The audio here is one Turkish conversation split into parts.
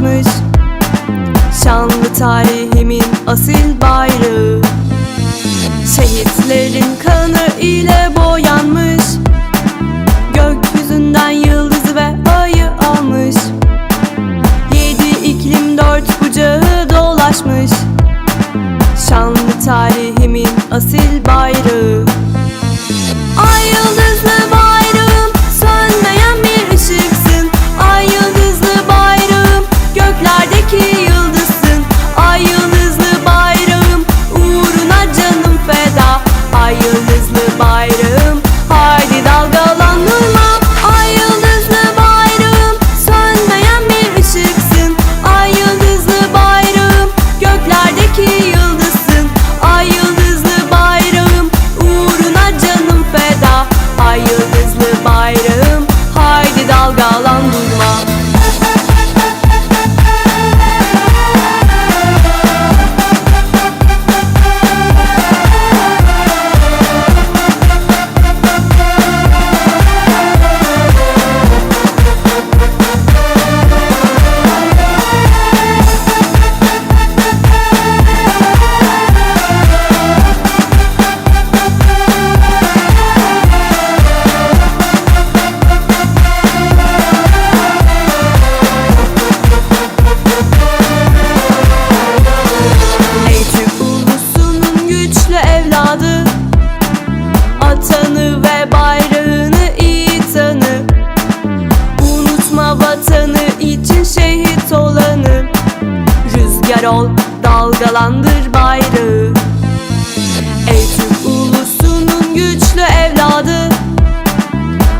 açmış Şanlı tarihimin asil bayrağı. Şehitlerin kanı ile boyanmış. Gökyüzünden yıldızı ve ayı almış. Yedi iklim dört bucağı dolaşmış. Şanlı tarihimin asil yol Dalgalandır bayrağı Ey Türk ulusunun güçlü evladı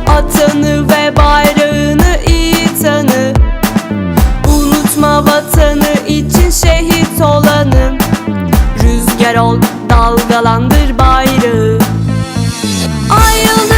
Atanı ve bayrağını iyi tanı Unutma vatanı için şehit olanın Rüzgar ol dalgalandır bayrağı Ayrıl